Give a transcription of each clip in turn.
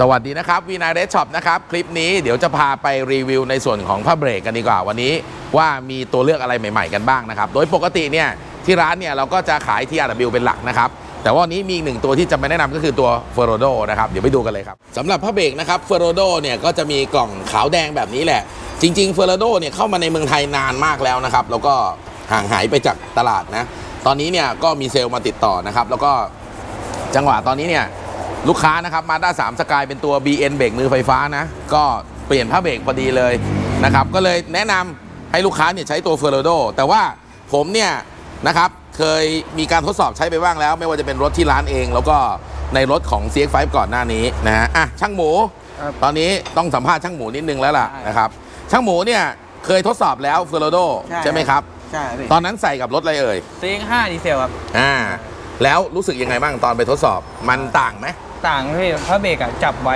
สวัสดีนะครับวีนาเรสช็อปนะครับ คลิปนี้เดี๋ยวจะพาไปรีวิวในส่วนของผ้าเบรกกันดีกว่าวันนี้ ว่ามีตัวเลือกอะไรใหม่ ๆ กันบ้างนะครับ โดยปกติเนี่ยที่ร้านเนี่ยเราก็จะขาย TRW เป็นหลักนะครับ แต่ว่าวันนี้มีอีกหนึ่งตัวที่จะมาแนะนำก็คือตัว f e r r o d o นะครับเดี๋ยวไปดูกันเลยครับสำหรับผ้าเบรกนะครับ f e r r o d o เนี่ยก็จะมีกล่องขาวแดงแบบนี้แหละ จริงๆ f e r r o d o เนี่ยเข้ามาในเมืองไทยนานมากแล้วนะครับแล้วก็ห่างหายไปจากตลาดนะตอนนี้เนี่ยก็มีเซลล์มาติดต่อนะครับแล้วก็จังหวะตอนนี้เนี่ย ลูกค้านะครับมาด้า3สกายเป็นตัว BN เบรกมือไฟฟ้านะ ก็เปลี่ยนผ้าเบรกพอดีเลยนะครับ ก็เลยแนะนำให้ลูกค้าเนี่ยใช้ตัวเฟอร์โรโดแต่ว่าผมเนี่ยนะครับเคยมีการทดสอบใช้ไปบ้างแล้ว ไม่ว่าจะเป็นรถที่ร้านเอง แล้วก็ในรถของ CX5 ก่อนหน้านี้นะฮะอะช่างหมูครับตอนนี้ต้องสัมภาษณ์ช่างหมูนิดนึงแล้วล่ะใช่นะครับช่างหมูเนี่ยเคยทดสอบแล้วเฟอร์โรโดใช่ใช่ไหมครับใช่พี่ตอนนั้นใส่กับรถอะไรเอ่ยซีงห้าดีเซลครับอ่าแล้วรู้สึกยังไงบ้างตอนไปทดสอบมันต่างไหม ต่างพี่เพราะเบรกอะจับไว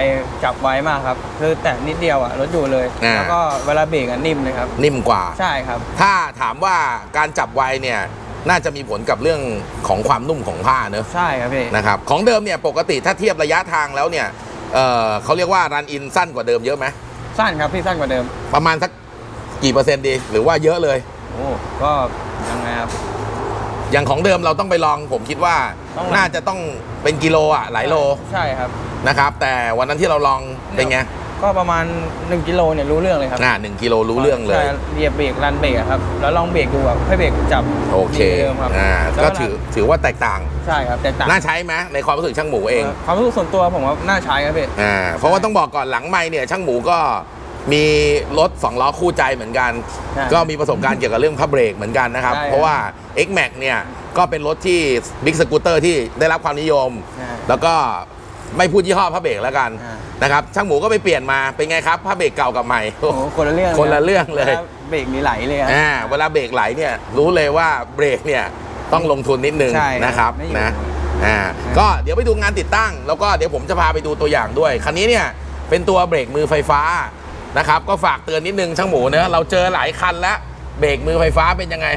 จับไวมากครับ คือแต่นิดเดียวอะรถอยู่เลย อ่า แล้วก็เวลาเบรกอะนิ่มเลยครับ นิ่มกว่า ใช่ครับ ถ้าถามว่าการจับไวเนี่ย น่าจะมีผลกับเรื่องของความนุ่มของผ้าเนอะใช่ครับพี่นะครับ ของเดิมเนี่ยปกติถ้าเทียบระยะทางแล้วเนี่ยเอ่อเขาเรียกว่ารันอินสั้นกว่าเดิมเยอะไหมสั้นครับพี่สั้นกว่าเดิม ประมาณสักกี่เปอร์เซ็นต์ดี หรือว่าเยอะเลย โอ้ก็ยังไงครับ อย่างของเดิมเราต้องไปลองผมคิดว่าต้อง น่าจะต้องเป็นกิโลอะหลายโลใช่ครับ นะครับ แต่วันนั้นที่เราลองเป็นไงก็ประมาณ 1กิโลเนี่ยรู้เรื่องเลยครับน่าหนึ่งกิโลรู้เรื่องเลย ใช่เหยียบเบรกรันเบรกอะครับ แล้วลองเบรกดูแบบให้เบรกจับโอเคดีเดิมครับอ่าแล้วก็เวลาถือถือว่าแตกต่าง ใช่ครับแต่ต่างน่าใช้ไหมในความรู้สึกช่างหมูเอง ความรู้สึกส่วนตัวผมว่าน่าใช้ครับพี่ อ่าเพราะว่าต้องบอกก่อนหลังไม่เนี่ยช่างหมูก็ มีรถ2ล้อคู่ใจเหมือนกัน ใช่ก็มีประสบการณ์เกี่ยวกับเรื่องพับเบรกเหมือนกันนะครับ ใช่ครับเพราะว่า X Max เนี่ย ก็เป็นรถที่บิ๊กสกูตเตอร์ที่ได้รับความนิยม ใช่แล้วก็ไม่พูดยี่ห้อพับเบรกแล้วกันอ่านะครับช่างหมูก็ไปเปลี่ยนมาเป็นไงครับพับเบรกเก่ากับใหม่ โอ้โหคนละเรื่องคนละเรื่องเลยวาเบรกนี่ไหลเลยครับ อ่าเวลาเบรกไหลเนี่ยรู้เลยว่าเบรกเนี่ยต้องลงทุนนิดนึงใช่นะครับไม่อยู่นะอ่าก็เดี๋ยวไปดูงานติดตั้ง แล้วก็เดี๋ยวผมจะพาไปดูตัวอย่างด้วย คันนี้เนี่ยเป็นตัวเบรกมือไฟฟ้า นะครับ ก็ฝากเตือนนิดนึงช่างหมูเนอะเราเจอหลายคันแล้วเบรกมือไฟฟ้าเป็นยังไง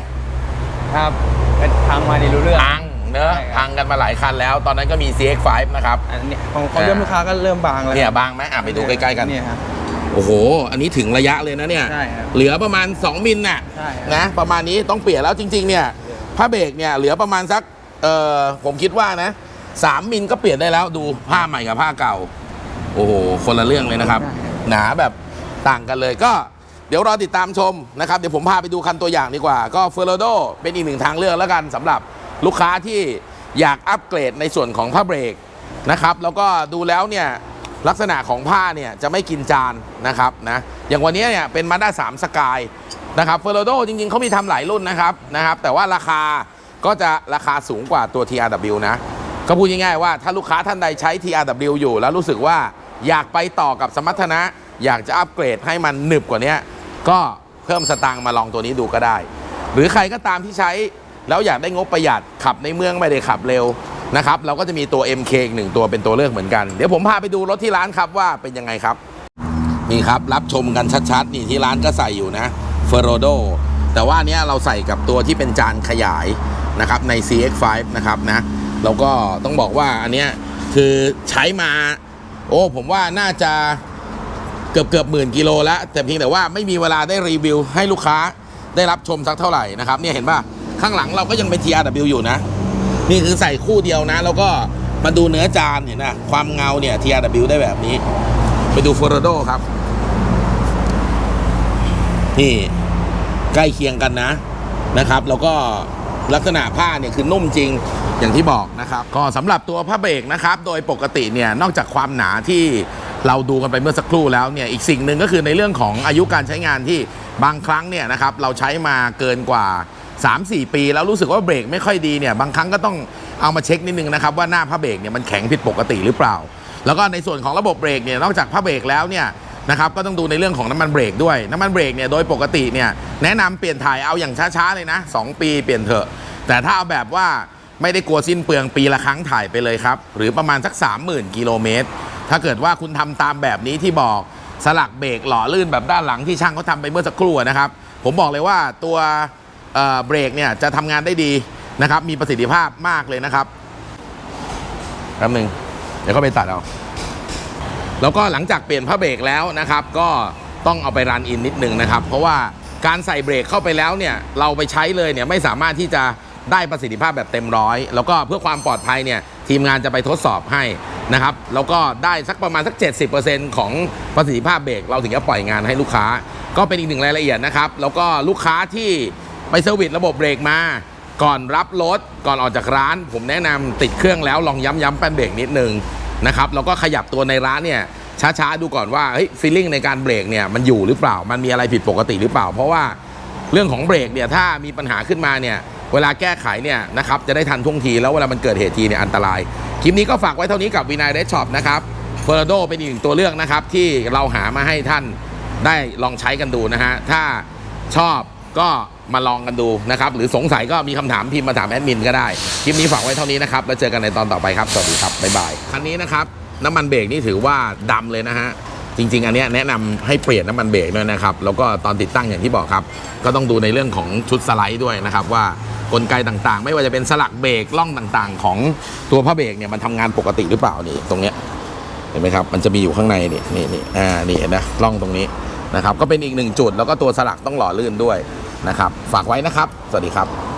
ครับเป็นทางมาดีรู้เรื่อง พังเนอะใช่ครับ พังกันมาหลายคันแล้ว ตอนนั้นก็มี CX5 นะครับ อันนี้ของของเริ่มลูกค้าก็เริ่มบางแล้วเนี่ยบางไหมอะไปดูใกล้ๆกัน เนี่ยครับ โอ้โห อันนี้ถึงระยะเลยนะเนี่ย ใช่ครับเหลือประมาณ 2 มิลน่ะใช่ครับนะ ประมาณนี้ต้องเปลี่ยนแล้วจริง ๆ เนี่ยผ้าเบรกเนี่ยเหลือประมาณสัก เอ่อ ผมคิดว่านะสามมิลก็เปลี่ยนได้แล้วดูผ้าใหม่กับผ้าเก่า โอ้โห คนละเรื่องเลยนะครับ ใช่ครับ หนาแบบ ต่างกันเลยก็เดี๋ยวรอติดตามชมนะครับ เดี๋ยวผมพาไปดูคันตัวอย่างดีกว่า ก็เฟอร์โรโดเป็นอีกหนึ่งทางเลือกแล้วกันสำหรับลูกค้าที่อยากอัปเกรดในส่วนของผ้าเบรกนะครับแล้วก็ดูแล้วเนี่ยลักษณะของผ้าเนี่ยจะไม่กินจานนะครับนะอย่างวันนี้เนี่ยเป็นมาด้า3สกายนะครับเฟอร์โรโดจริงๆเขามีทำหลายรุ่นนะครับนะครับ แต่ว่าราคาก็จะราคาสูงกว่าตัว TRW นะก็พูดง่ายๆว่าถ้าลูกค้าท่านใดใช้ TRW อยู่แล้วรู้สึกว่าอยากไปต่อกับสมรรถนะอยากจะอัปเกรดให้มันหนึบกว่านี้ก็เพิ่มสตางค์มาลองตัวนี้ดูก็ได้ หรือใครก็ตามที่ใช้ แล้วอยากได้งบประหยัดขับในเมืองไม่ได้ขับเร็วนะครับเราก็จะมีตัว MK อีกหนึ่งตัวเป็นตัวเลือกเหมือนกัน เดี๋ยวผมพาไปดูรถที่ร้านครับว่าเป็นยังไงครับ นี่ครับรับชมกันชัดๆ นี่ที่ร้านก็ใส่อยู่นะเฟอร์โรโดแต่ว่าเนี้ยเราใส่กับตัวที่เป็นจานขยายนะครับใน CX5 นะครับนะแล้วก็ต้องบอกว่าอันเนี้ยคือใช้มา โอ้ผมว่าน่าจะ เกือบเกือบหมื่นกิโลแล้วแต่เพียงแต่ว่าไม่มีเวลาได้รีวิวให้ลูกค้าได้รับชมสักเท่าไหร่นะครับเนี่ยเห็นป่ะข้างหลังเราก็ยังเป็น TRW อยู่นะ นี่คือใส่คู่เดียวนะ แล้วก็มาดูเนื้อจานเห็นนะความเงาเนี่ย TRW ได้แบบนี้ ไปดู f o r โดครับ นี่ใกล้เคียงกันนะนะครับ แล้วก็ลักษณะผ้าเนี่ยคือนุ่มจริงอย่างที่บอกนะครับ ก็สำหรับตัวผ้าเบรกนะครับ โดยปกติเนี่ยนอกจากความหนาที่ เราดูกันไปเมื่อสักครู่แล้วเนี่ยอีกสิ่งหนึ่งก็คือในเรื่องของอายุการใช้งานที่บางครั้งเนี่ยนะครับเราใช้มาเกินกว่า 3-4 ปี แล้วรู้สึกว่าเบรกไม่ค่อยดีเนี่ยบางครั้งก็ต้องเอามาเช็คนิดนึงนะครับว่าหน้าผ้าเบรกเนี่ยมันแข็งผิดปกติหรือเปล่า แล้วก็ในส่วนของระบบเบรกเนี่ยนอกจากผ้าเบรกแล้วเนี่ยนะครับก็ต้องดูในเรื่องของน้ำมันเบรกด้วยน้ำมันเบรกเนี่ยโดยปกติเนี่ยแนะนำเปลี่ยนถ่ายเอาอย่างช้าๆเลยนะ 2 ปีเปลี่ยนเถอะแต่ถ้าเอาแบบว่าไม่ได้กลัวสิ้นเปลืองปีละครั้งถ่ายไปเลยครับหรือประมาณสัก 30,000กิโลเมตร ถ้าเกิดว่าคุณทำตามแบบนี้ที่บอกสลักเบรกหล่อลื่นแบบด้านหลังที่ช่างเขาทำไปเมื่อสักครู่นะครับ ผมบอกเลยว่าตัวเเบรกเนี่ยจะทำงานได้ดีนะครับ มีประสิทธิภาพมากเลยนะครับแป๊บหนึ่งเดี๋ยวเขาไปตัดเอาแล้วก็หลังจากเปลี่ยนผ้าเบรกแล้วนะครับ ก็ต้องเอาไปรันอินนิดนึงนะครับ เพราะว่าการใส่เบรกเข้าไปแล้วเนี่ยเราไปใช้เลยเนี่ยไม่สามารถที่จะได้ประสิทธิภาพแบบเต็มร้อยแล้วก็เพื่อความปลอดภัยเนี่ยทีมงานจะไปทดสอบให้ นะครับแล้วก็ได้สักประมาณสัก 70%ของประสิทธิภาพเบรกเราถึงจะปล่อยงานให้ลูกค้า ก็เป็นอีกหนึ่งรายละเอียดนะครับ แล้วก็ลูกค้าที่ไปเซอร์วิสระบบเบรกมา ก่อนรับรถก่อนออกจากร้าน ผมแนะนำติดเครื่องแล้วลองย้ำย้ำแป้นเบรกนิดนึงนะครับแล้วก็ขยับตัวในร้านเนี่ยช้าๆดูก่อนว่าเฮ้ยฟีลลิ่งในการเบรกเนี่ยมันอยู่หรือเปล่ามันมีอะไรผิดปกติหรือเปล่า เพราะว่าเรื่องของเบรกเนี่ยถ้ามีปัญหาขึ้นมาเนี่ยเวลาแก้ไขเนี่ยนะครับจะได้ทันท่วงทีแล้วเวลามันเกิดเหตุทีเนี่ยอันตราย คลิปนี้ก็ฝากไว้เท่านี้กับวีนายเรดช็อปนะครับเฟอร์โดเป็นอีกหนึ่งตัวเลือกนะครับ ที่เราหามาให้ท่านได้ลองใช้กันดูนะฮะถ้าชอบก็มาลองกันดูนะครับ หรือสงสัยก็มีคำถามพิมพ์มาถามแอดมินก็ได้ คลิปนี้ฝากไว้เท่านี้นะครับ แล้วเจอกันในตอนต่อไปครับ สวัสดีครับ บ๊ายบาย คันนี้นะครับ น้ำมันเบรกนี่ถือว่าดำเลยนะฮะ จริง ๆ อันเนี้ยแนะนำให้เปลี่ยนน้ำมันเบรกด้วยนะครับ แล้วก็ตอนติดตั้งอย่างที่บอกครับ ก็ต้องดูในเรื่องของชุดสไลด์ด้วยนะครับว่า กลไกต่างๆ ไม่ว่าจะเป็นสลักเบรกล่องต่างๆ ของตัวพระเบรกเนี่ยมันทำงานปกติหรือเปล่านี่ตรงเนี้ยเห็นไหมครับมันจะมีอยู่ข้างในนี่นี่นี่อ่านี่เห็นนะล่องตรงนี้นะครับก็เป็นอีกหนึ่งจุดแล้วก็ตัวสลักต้องหล่อลื่นด้วยนะครับ ฝากไว้นะครับ สวัสดีครับ